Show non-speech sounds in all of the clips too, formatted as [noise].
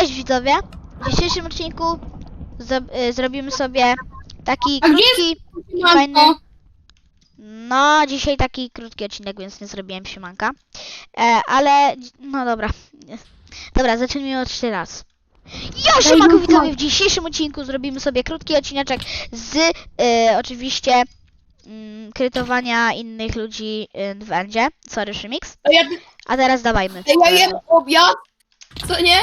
Cześć widzowie! W dzisiejszym odcinku y, zrobimy sobie taki A krótki, fajny... No, dzisiaj taki krótki odcinek, więc nie zrobiłem siemanka. E, ale, no dobra. Dobra, zacznijmy od jeszcze raz. Jo, siemanko no, widzowie! no. W dzisiejszym odcinku zrobimy sobie krótki odcineczek z e, oczywiście mm, krytowania innych ludzi y, w Endzie. Sorry, Szymix. a ja, A teraz dawajmy. ja jem obiad, co nie?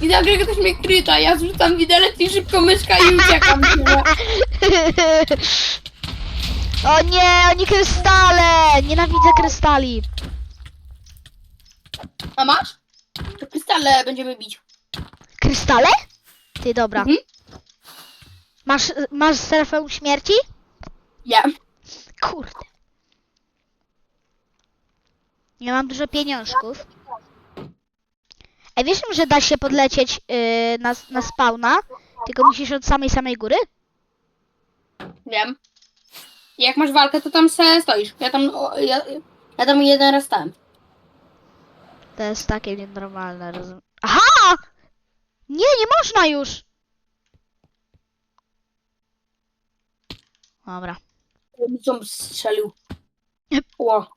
I nagle ktoś mnie kryta, ja zrzucam widelec i szybko myszka i uciekam. nie? [laughs] O nie, oni krystale! Nienawidzę krystali. A masz? To krystale będziemy bić. Krystale? Ty, dobra. Mhm. Masz, masz strefę śmierci? Ja. Kurde. Ja mam dużo pieniążków. Ej, wiesz, że da się podlecieć yy, na, na spawna? Tylko musisz od samej samej góry? Wiem. Jak masz walkę, to tam se stoisz. Ja tam, o, ja, ja tam jeden raz stałem. To jest takie nienormalne, rozumiem. Aha! Nie, nie można już! Dobra. Mi ząb strzelił. Ło,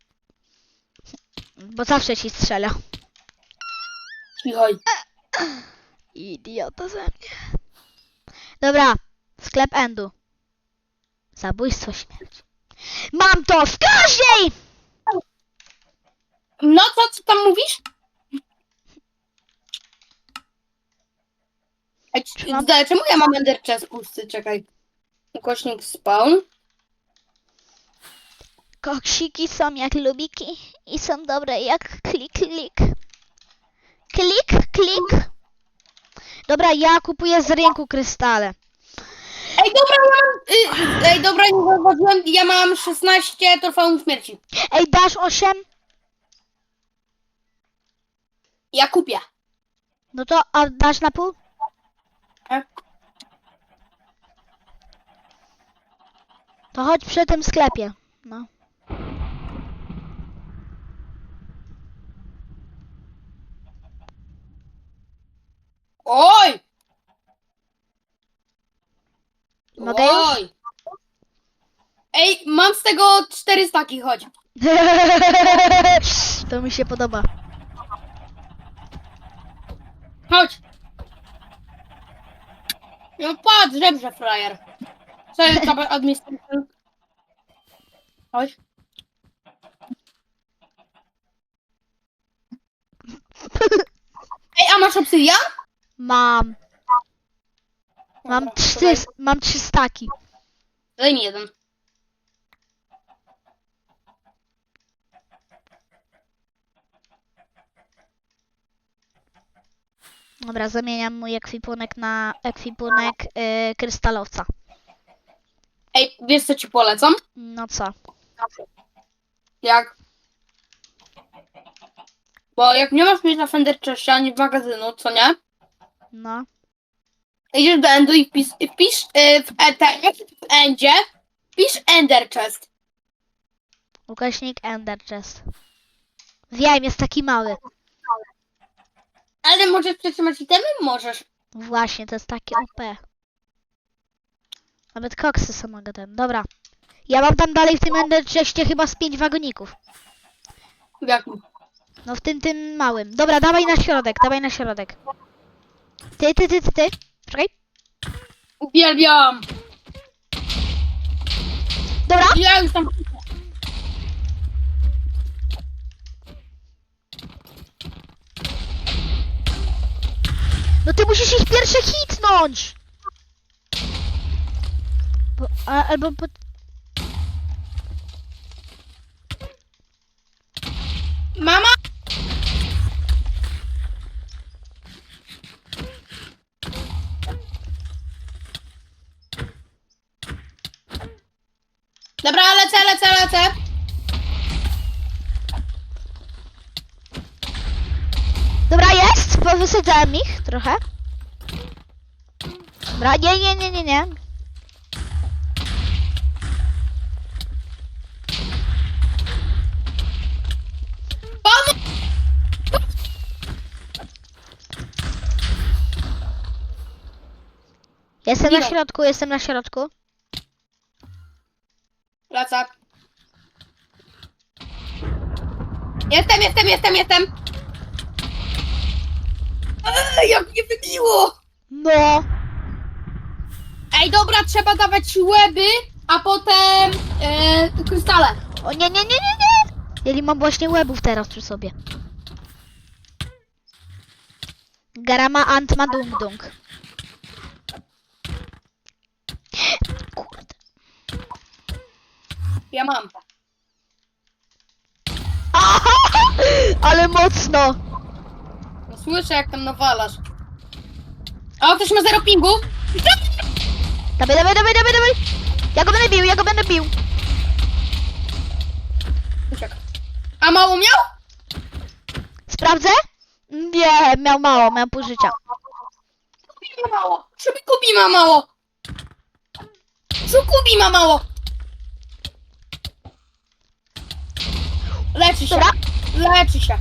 Bo zawsze ci strzela. Cicho. Idiota ze mnie. Dobra, sklep Endu. Zabójstwo śmierci. Mam to w każdej! No co, co tam mówisz? Ej, c- Czy mam- c- czemu ja mam ender chest pusty? Czekaj. Ukośnik spawn. Koksiki są jak lubiki i są dobre jak klik, klik. Klik, klik. Dobra, ja kupuję z rynku krystale. Ej, dobra, ja mam... Y, ej, dobra, nie zauważyłem. Ja mam 16 trofeum śmierci. Ej, dasz 8? Ja kupię. No to a dasz na pół? E? To chodź przy tym sklepie. No. Oj! Mogę już? Oj! Ej, mam z tego 4 staki, chodź. [laughs] to mi się podoba. Chodź. No patrz, żebrze frajer. Co jest tam [laughs] administracja? Chodź. [laughs] Ej, a masz obsydian? Mam. Mam Dobra, trzy, mam trzy staki. Daj mi jeden. Dobra, zamieniam mój ekwipunek na ekwipunek yy, krystalowca. Ej, wiesz co ci polecam? No co? Jak? Bo jak nie masz mieć na Fender Chestie ani w magazynu, co nie? No. Idziesz do Endu i wpis, i wpisz y, w, e, w Endzie, wpisz Ender Chest. Ukośnik Ender Chest. Wiem, jest taki mały. Ale możesz przetrzymać itemy? Możesz. Właśnie, to jest takie OP. Nawet koksy są mogę ten. Dobra. Ja mam tam dalej w tym Ender Chestie chyba z pięć wagoników. Jak? No w tym, tym małym. Dobra, dawaj na środek, dawaj na środek. Ty, ty, ty, ty, ty. Czekaj. Uwielbiam. Dobra. Ja już tam... No ty musisz ich pierwsze hitnąć! Bo, a, albo po... Mama! Dobra, lecę, lecę, lecę. Dobra, jest! Powysadzałem ich trochę. Dobra, nie, nie, nie, nie, nie. Jestem na środku, jestem na środku. Lecę. Jestem, jestem, jestem, jestem. Eee, jak mnie wybiło! No. Ej, dobra, trzeba dawać łeby, a potem e, krystale. O nie, nie, nie, nie, nie. Nie mam właśnie łebów teraz przy sobie. Garama Ant ma dung dung. Kurde. Ja mam. Aha! Ale mocno. No, słyszę, jak tam nawalasz. A ktoś ma zero pingu? Dawaj, dawaj, dawaj, dawaj, dawaj. Ja go będę bił, ja go będę bił. Uciekł. A mało miał? Sprawdzę? Nie, miał mało, miał pół życia. Kubi ma mało. Żeby Kubi ma mało. Co Kubi ma mało? Leczy się. Dobra. Leczy się.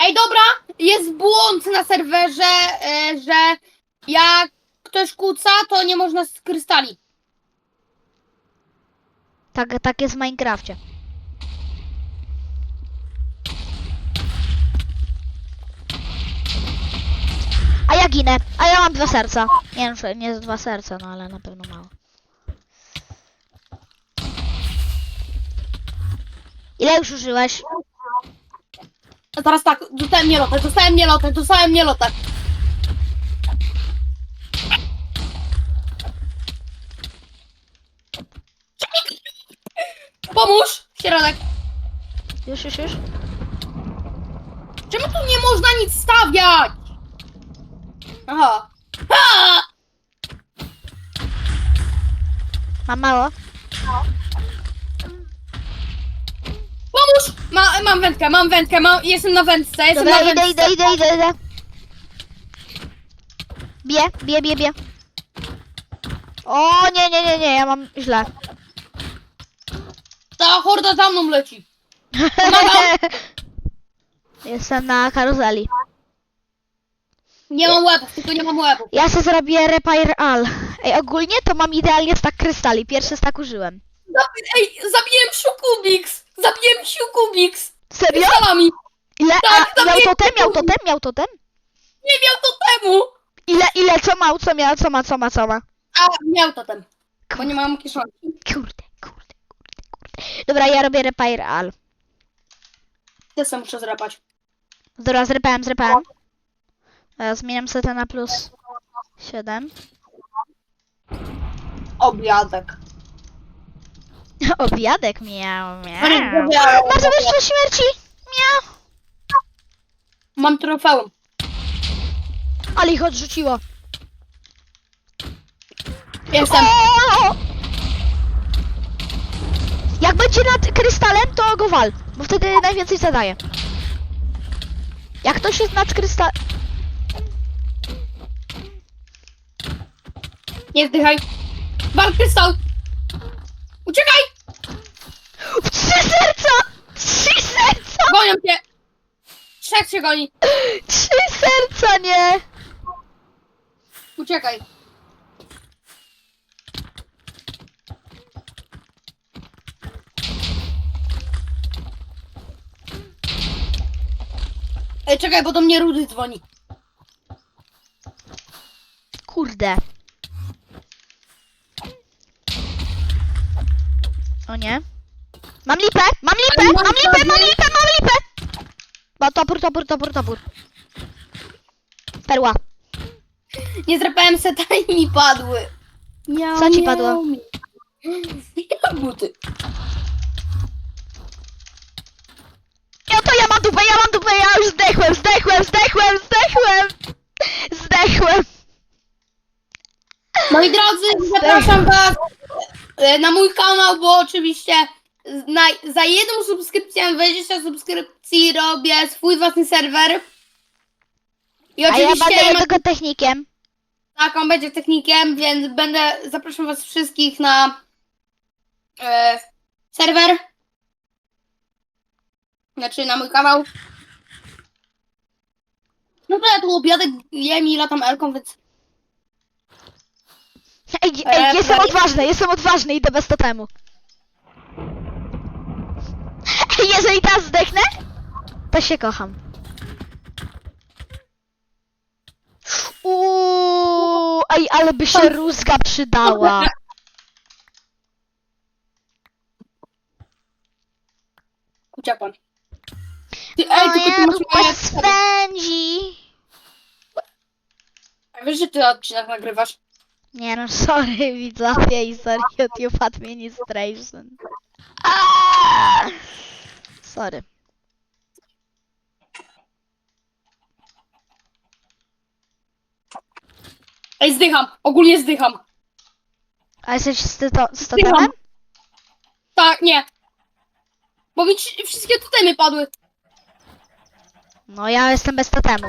Ej, dobra, jest błąd na serwerze, e, że jak ktoś kłóca, to nie można z krystali. Tak, tak jest w Minecrafcie. A ja ginę. A ja mam dwa serca. Nie wiem, nie dwa serca, no ale na pewno mało. Ile już użyłeś? A teraz tak, dostałem mielotę, dostałem mielotę, dostałem mielotę. Pomóż! Środek. Już, już, już. Czemu tu nie można nic stawiać? Aha. Ha! Mam mało. Pomóż! Ma, mam wędkę, mam wędkę, mam, jestem na wędce, jestem Dobra, na idę, wędce. idę, idę, idę, idę. Bie, bie, bie, bie. O, nie, nie, nie, nie, ja mam źle. Ta horda za mną leci. Pomagam. [laughs] Jestem na karuzeli. Nie mam łebów, tylko nie mam łebów. Ja sobie zrobię repair all. Ej, ogólnie to mam idealnie stack krystali. Pierwszy stack użyłem. Zabi- Ej, zabiłem Siukubiks! Zabiłem Siukubiks! Serio? Krystalami! Ile? Tak, A, miał zabiję totem, miał totem, miał totem? Nie miał totemu! Ile, ile, co ma, co miał, co ma, co ma, co ma? A, miał totem. Bo nie mam kieszonki. Kurde, kurde, kurde, kurde. Dobra, ja robię repair all. Ja sam muszę zrapać. Dobra, zrypałem, zrypałem. Zmieniam setę na plus 7. Obiadek. [laughs] Obiadek miał, miał. Obiadek. Bardzo wyższe śmierci. Miał. Mam trofeum. Ale ich odrzuciło. Jestem. O! Jak będzie nad krystalem, to go wal, bo wtedy najwięcej zadaje. Jak ktoś jest nad krystalem... Nie zdychaj. Wal krystał. Uciekaj! Trzy serca! Trzy serca! Gonią cię. Trzech się goni. Trzy serca, nie! Uciekaj. Ej, czekaj, bo do mnie Rudy dzwoni. Kurde. O nie. Mam lipę, mam lipę, mam lipę, mam lipę, mam lipę! Bo topór, topór, topór, topór. Perła. Nie zrapałem seta [laughs] i mi padły. Miau, Co ci miau, padło? mi. Ja [laughs] buty. Ja to ja mam dupę, ja mam dupę, ja już zdechłem, zdechłem, zdechłem, zdechłem! Zdechłem! Moi drodzy, zapraszam was e, na mój kanał, bo oczywiście na, za jedną subskrypcję, 20 subskrypcji robię swój własny serwer. I A ja oczywiście będę ma- jego technikiem. tak, on będzie technikiem, więc będę, zapraszam was wszystkich na e, serwer. Znaczy na mój kanał. No to ja tu obiadek jem i latam elką, więc... Ej, ej, Eee, jestem odważny, jestem odważny, idę bez totemu. Ej, jeżeli teraz zdechnę, to się kocham. Uuu, ej, ale by się rózga przydała. Uciekłem. Ty, ej, tylko ty Moja masz dupa moje... swędzi. A Wiesz, że ty odcinek nagrywasz? Nie no, sorry [laughs] widzowie i sorry YouTube Administration. Aaaa! Sorry. Ej, zdycham. Ogólnie zdycham. A jesteś z, tyto, z Zdycham. totemem? Tak, nie. Bo mi ci- wszystkie totemy padły. No ja jestem bez totemu.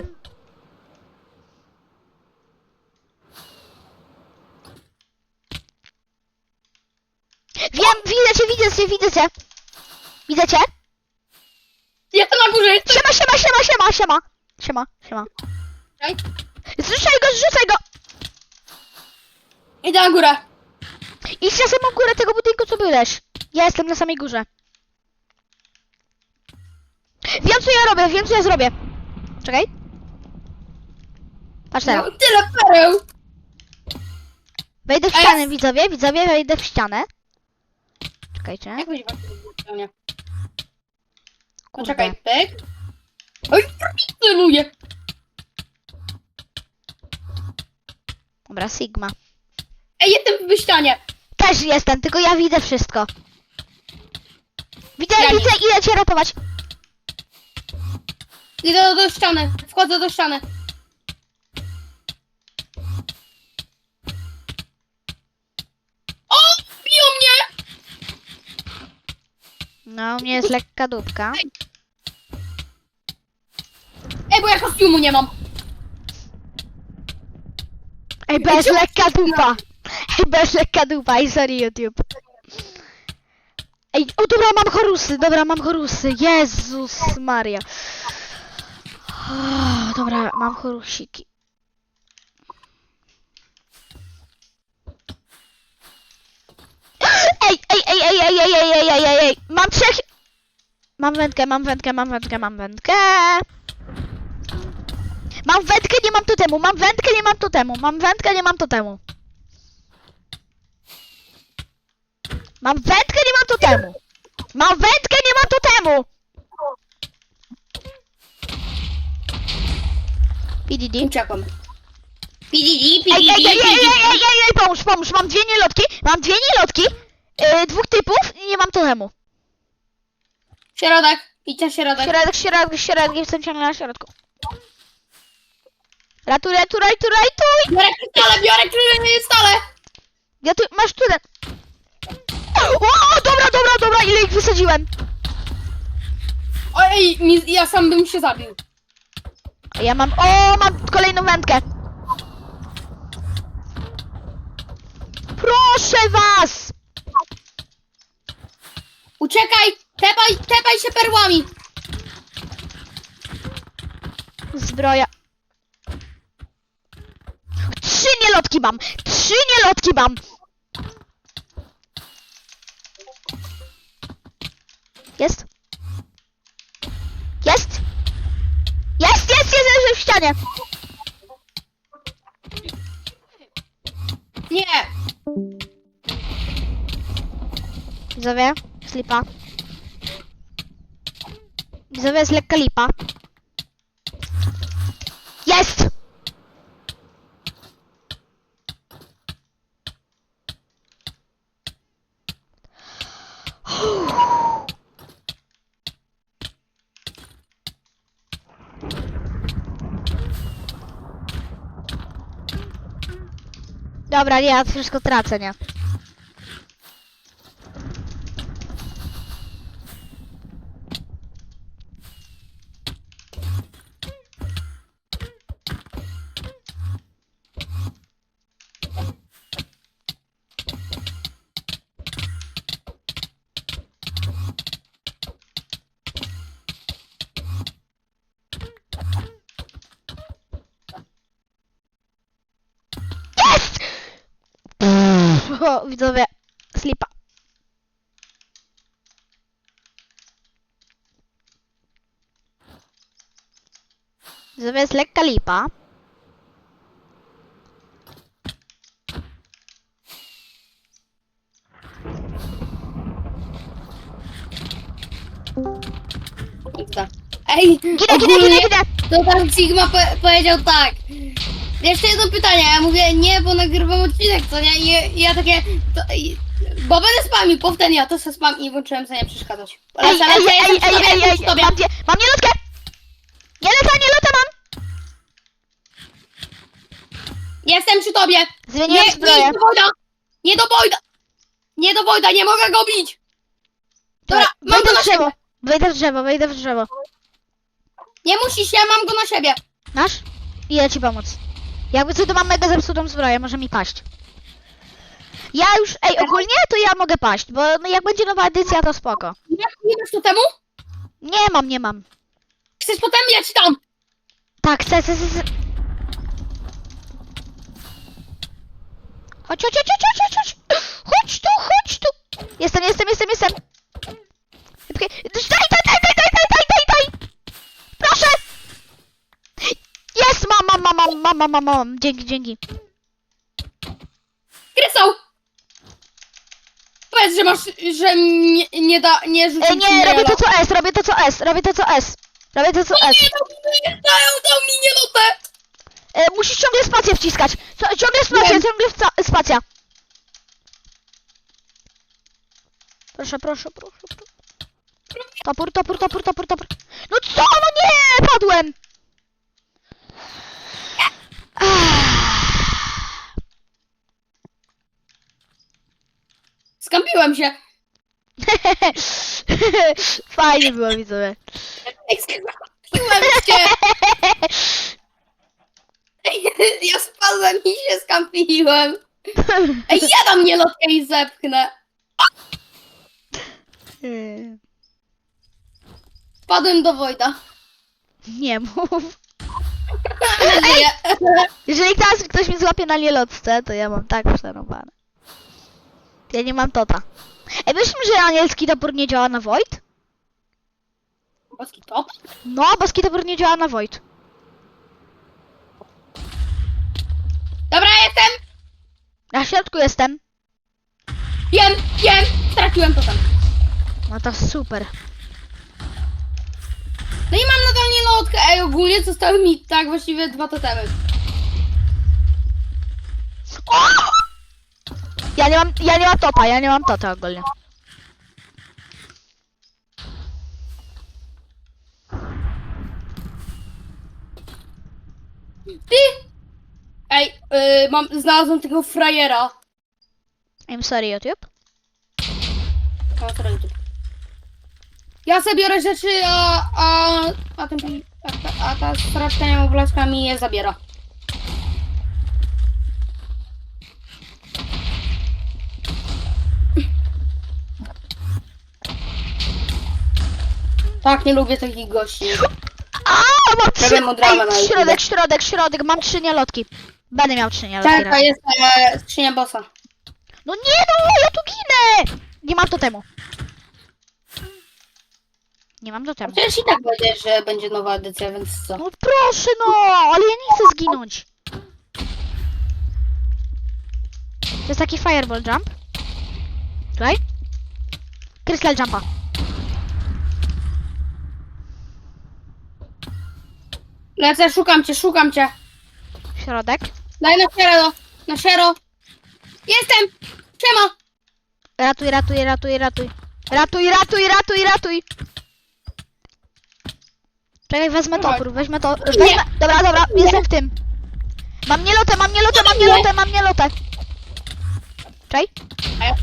Wiem, widzę cię, widzę cię, widzę cię. Cię? Jestem na górze, jestem... Siema, siema, siema, siema, siema. Siema, siema. Zrzucaj go, zrzucaj go! Idę na górę. Idź na samą górę tego budynku, co byłeś. Ja jestem na samej górze. Wiem, co ja robię, wiem, co ja zrobię. Czekaj. Patrz teraz. No, tyle pereł. Wejdę w ścianę, widzowie, widzowie, wejdę w ścianę. Czekajcie. Jak będzie właśnie nie. Kurde. Poczekaj, pyk. Oj, celuję. Dobra, Sigma. Ej, jestem w ścianie. Też jestem, tylko ja widzę wszystko. Widzę, Ja nie. widzę, idę cię ratować. Idę do, do ściany. Wchodzę do ściany. O! Biją mnie! No, u mnie jest lekka dupka. Ej, bo ja kostiumu nie mam. Ej, bez lekka dupa. [laughs] Ej, bez lekka dupa i sorry YouTube. Ej, o dobra, mam chorusy, dobra, mam chorusy. Jezus Maria. O, [sighs] dobra, mam chorusiki. Ej, ej, ej, ej, ej, ej, ej, ej, ej, ej, ej, mam trzech... Mam wędkę, mam wędkę, mam wędkę, mam wędkę. Mam wędkę, nie mam totemu, mam wędkę, nie mam totemu, mam wędkę, nie mam totemu. Mam wędkę, nie mam totemu. Mam wędkę, nie mam totemu. PDD. Uciekłem. PDD, PDD, ej, ej, ej, ej, ej, ej, ej, pomóż, pomóż, mam dwie nielotki, mam dwie nielotki, yy, dwóch typów i nie mam totemu. Środek. Idźcie środek. Środek, środek, środek, jestem ciągle na środku. Ratuj, ratuj, ratuj, ratuj! Biorę krystale, biorę krystale. Ja tu, masz tutaj. O, dobra, dobra, dobra, ile ich wysadziłem? Oj, mi, ja sam bym się zabił. Ja mam, o, mam kolejną wędkę. Proszę was! Uciekaj, tepaj, tepaj się perłami. Zbroja. Trzy nielotki mam! Trzy nielotki mam! Jest? Jest? Jest, jest, jest, jest w ścianie! Nie. Widzowie, slipa. Widzowie, jest lekka lipa. Jest! Dobra, nie, ja wszystko tracę, nie? Widzowie, slipa. Widzowie, jest lekka lipa. Ej, Ginę, ginę, ginę, ogólnie ginę! to tam Sigma po powiedział tak. Jeszcze jedno pytanie, ja mówię nie, bo nagrywam odcinek, co nie? I, i ja takie, to, i, bo będę spamił, ja to se spam i włączyłem sobie nie przeszkadzać. Ej, ej, ej, ej, ej, ej, ej, tobie. mam, gdzie, mam nielotkę! Nielota, nielota mam! Jestem przy tobie. Zmieniłem Nie, zbroję. nie do Wojda! Nie do Wojda! Nie do Wojda, nie mogę go bić! Dobra, mam wejdę go na w drzewo, siebie. wejdę w drzewo, wejdę w drzewo. Nie musisz, ja mam go na siebie. Masz? Idę ci pomóc. Jakby co, to mam mega zepsutą zbroję, może mi paść. Ja już, ej, ogólnie to ja mogę paść, bo no, jak będzie nowa edycja, to spoko. Nie, nie masz totemu? Nie mam, nie mam. Chcesz potem ja ci tam. Tak, chcę, chcę, chcę. chcę. Chodź, chodź, chodź, chodź, chodź, chodź. Chodź tu, chodź tu. Jestem, jestem, jestem, jestem. Daj, daj, daj, daj. Proszę. Jest, mam, mam, mam, mam, mam, mam, mam. Dzięki, dzięki. Krysał! Powiedz, że masz, że nie, nie da, nie rzucił E, nie, robię to co S, robię to co S, robię to co S. Robię to co Nie, S. no, nie dają, dał mi nie lotę! E, musisz ciągle spację wciskać. Co, ciągle spacja, Wiem. ciągle wca- spacja. Proszę, proszę, proszę, proszę. Topór, topór, topór, topór, topór. No co? No nie! Padłem! Ah. Skampiłem się. [laughs] Fajnie było, widzowie. Skampiłem się. [laughs] Ja spadłem i się skampiłem. Ej, ja dam nie lotkę i zepchnę. Wpadłem do Wojda. Nie mów. Ale żyję. Jeżeli teraz ktoś mi złapie na nielotce, to ja mam tak przerąbane. Ja nie mam tota. Ej, myślimy, że anielski topór nie działa na Void? Boski top? No, boski topór nie działa na Void. Dobra, jestem. Na środku jestem. Wiem, wiem. Straciłem to tam. No to super. No i mam nadal nie lotkę. Ej, ogólnie zostały mi tak właściwie dwa totemy. O! Ja nie mam, ja nie mam tota, ja nie mam tota ogólnie. Ty! Ej, yy, mam, znalazłem tego frajera. I'm sorry, YouTube. O, sorry, YouTube. Ja sobie biorę rzeczy, a, a, a, ten, a, ta- a ta niemowlaczka mi je zabiera. Tak, nie lubię takich gości. A, mam trzy, Robię mu dramę ej, na środek, środek, środek, mam trzy nielotki. Będę miał trzy nielotki. Tak, to raczej. jest e, skrzynia bossa. No nie no, ja tu ginę! Nie mam totemu. Nie mam totemu. Przecież i tak będzie, że będzie nowa edycja, więc co? No proszę no, ale ja nie chcę zginąć. To jest taki fireball jump. Tutaj. Crystal jumpa. Lecę, szukam cię, szukam cię. Środek. Daj na siero, na siero. Jestem! Siema! Ratuj, ratuj, ratuj, ratuj. Ratuj, ratuj, ratuj, ratuj. Czekaj, wezmę topór, weźmę to. Wezmę. Dobra, dobra, jestem w tym. Mam nielotę, mam nielotę, mam nielotę, mam nielotę. Czekaj, A ja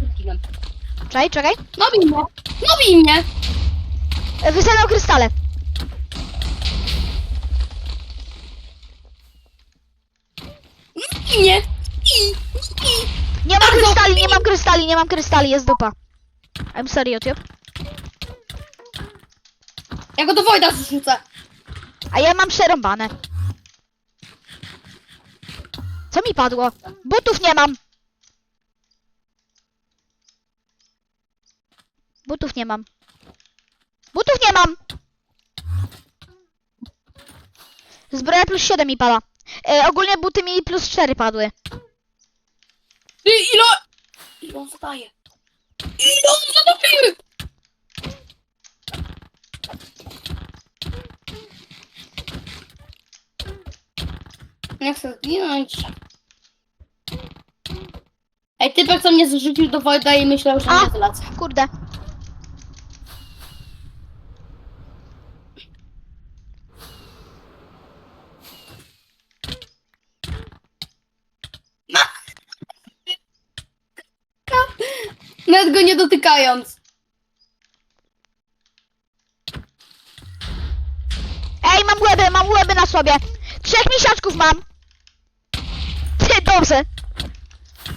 czekaj, czekaj. No bij mnie! No bij mnie! Wysadzam krystale. nie! I, i. Nie mam krystali, nie mam krystali, nie mam krystali, jest dupa. I'm sorry, YouTube. Ja go do Wojda zrzucę. A ja mam przerąbane. Co mi padło? Butów nie mam. Butów nie mam. Butów nie mam! Zbroja plus 7 mi pada. E, ogólnie buty mi plus 4 padły. Ty, ile... Ile on zadaje? Ile on zadaje? Nie chcę zginąć. Ej, typek co mnie zrzucił do Wojda i myślał, że A! nie zlecę. Kurde. Ej, mam łeby, mam łeby na sobie. Trzech misiaczków mam. Ty, dobrze.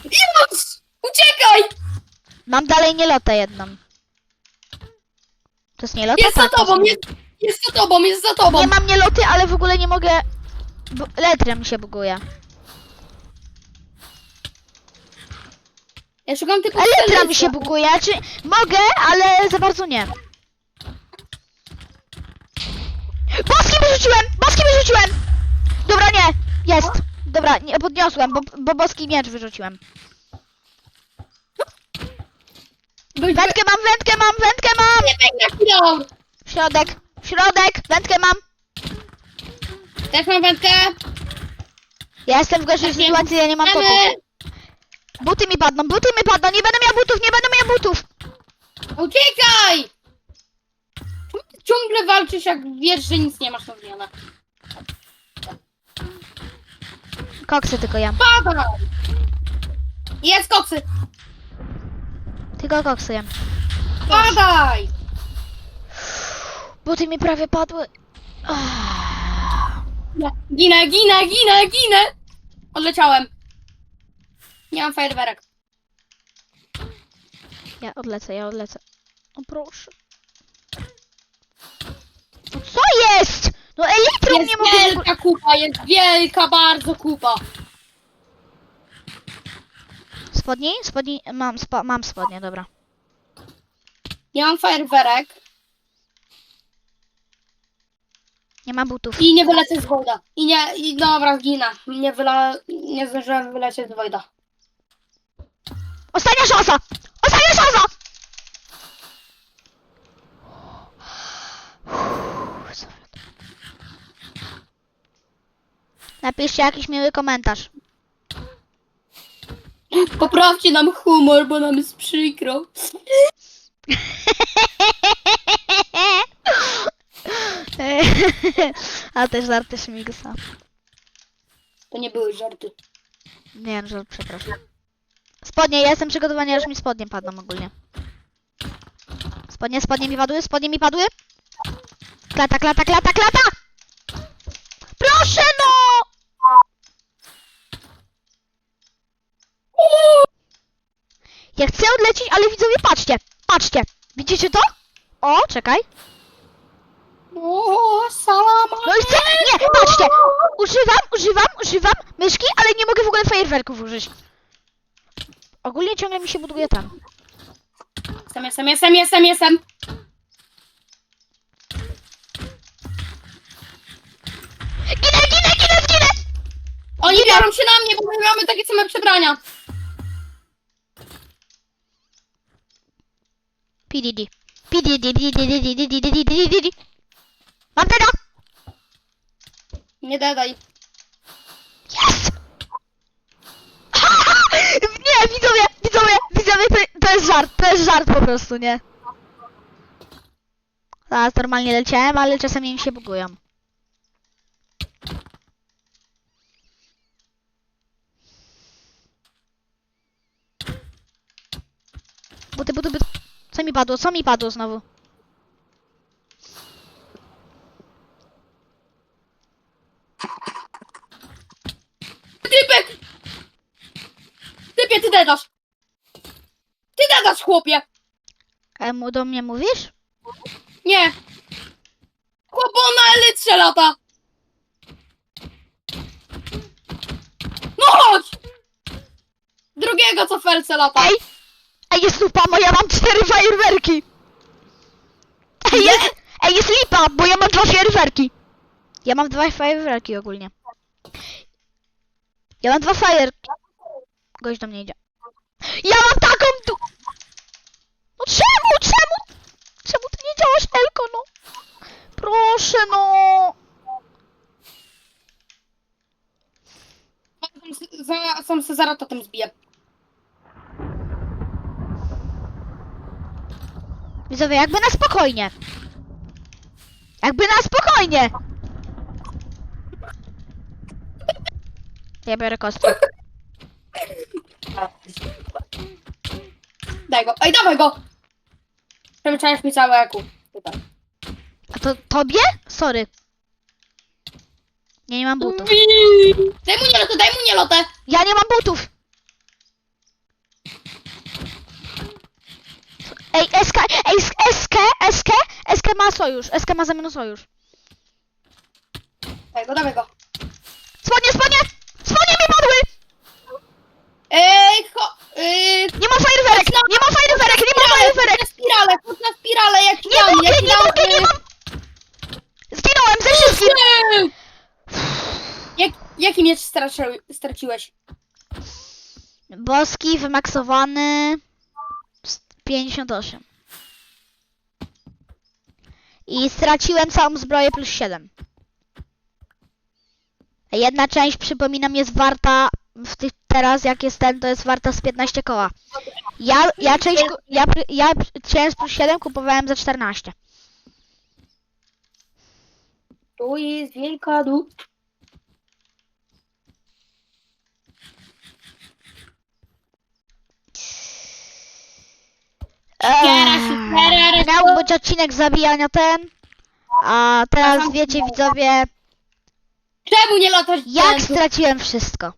Już! Uciekaj! Mam dalej nielotę jedną. To jest nielota? Jest za Tak, to tobą, jest jest, jest za tobą, jest za tobą. Nie mam nieloty, ale w ogóle nie mogę... Bo letra mi się buguje. Ja szukam tylko Elektra mi się buguje, czy mogę, ale za bardzo nie. Boski wyrzuciłem! Boski wyrzuciłem! Dobra, nie! Jest! Dobra, nie podniosłem, bo, bo boski miecz wyrzuciłem. Wędkę mam, wędkę mam, wędkę mam! Nie tak. W środek, w środek, wędkę mam! Też mam wędkę. Ja jestem w gorszej sytuacji, ja nie mam Mamy. Buty mi padną, buty mi padną, nie będę miał butów, nie będę miał butów! Uciekaj! Czemu ty ciągle walczysz, jak wiesz, że nic nie masz na zmianę? Koksy tylko ja. Padaj! Jest koksy! Tylko koksy jem. Padaj! Buty mi prawie padły. Ah. Ginę, ginę, ginę, ginę! Odleciałem. Nie mam fajerwerek. Ja odlecę, ja odlecę. O proszę. No co jest? No elektrą Jest nie mogę... wielka kupa, jest wielka bardzo kupa. Spodni? Spodni? Mam, spo, mam spodnie, dobra. Nie mam fajerwerek Nie mam butów. i nie wylecę z Wojda. I nie, i dobra, zginę. Nie, wyla, nie zdążyłem wylecieć z Wojda. Ostatnia szansa! Ostatnia szansa! Napiszcie jakiś miły komentarz. Poprawcie nam humor, bo nam jest przykro. [laughs] A też żarty Szmigsa. To nie były żarty. Nie, żart, przepraszam. Spodnie, ja jestem przygotowany, aż mi spodnie padną ogólnie. Spodnie, spodnie mi padły, spodnie mi padły. Klata, klata, klata, klata! Proszę no! Ja chcę odlecieć, ale widzowie, patrzcie, patrzcie. Widzicie to? O, czekaj. O, salama. No i chcę, nie, patrzcie. Używam, używam, używam myszki, ale nie mogę w ogóle fajerwerków użyć. Ogólnie ciągle mi się buduje tam. Jestem, jestem, jestem, jestem, jestem. Ginę, ginę, ginę, ginę! Oni biorą się na mnie, bo my mamy takie same przebrania. PDD. PDD, PDD. Mam teda! Nie dadaj. Jest! Nie, widzowie, widzowie, widzowie, to, to jest żart, to jest żart po prostu, nie? Teraz normalnie leciałem, ale czasami mi się bugują. Buty, buty, buty. Co mi padło? Co mi padło znowu? Typek! Typie, ty dadasz, chłopie. E, mu do mnie mówisz? Nie. Chłopo na elytrze lata. No chodź! Drugiego co felce lata. Ej! Ej, jest dupa moja, mam cztery fajerwerki! bo ja mam dwa fajerwerki. Ja mam dwa fajerwerki ogólnie. Ja mam dwa fajerki. Gość do mnie idzie. Ja mam taką tu... No czemu, czemu? Czemu ty nie działasz, Elko, no? Proszę, no. Za, sam se zaraz totem zbiję. Widzowie, jakby na spokojnie. Jakby na spokojnie. Ja biorę kostkę. [laughs] Daj go. Ej, dawaj go! Przemyczałeś mi całe eku. Tutaj. A to tobie? Sorry. Ja nie mam butów. Daj mu nie lotę, daj mu nie lotę! Ja nie mam butów. Ej, SK, ej, SK, SK, SK ma sojusz, SK ma ze mną sojusz. Daj go, dawaj go. Spodnie, spodnie! Spodnie mi padły! Ej, cho... Yy, Nie ma fajerwerek, nie ma fajerwerek, nie ma fajerwerek! na spirale, chodź na spirale, jak Nie ja, mogę, jak nie ja, mogę, nie mam! Zginąłem ze wszystkim! Jak, jaki miecz stracił, straciłeś? Boski wymaksowany 58. I straciłem całą zbroję plus 7. A Jedna część, przypominam, jest warta w tych teraz jak jest ten, to jest warta z 15 koła. Ja, ja część, ku- ja, ja część plus 7 kupowałem za 14. Tu jest wielka du... Eee, miał być odcinek zabijania ten, a teraz wiecie widzowie, Czemu nie latasz jak straciłem wszystko.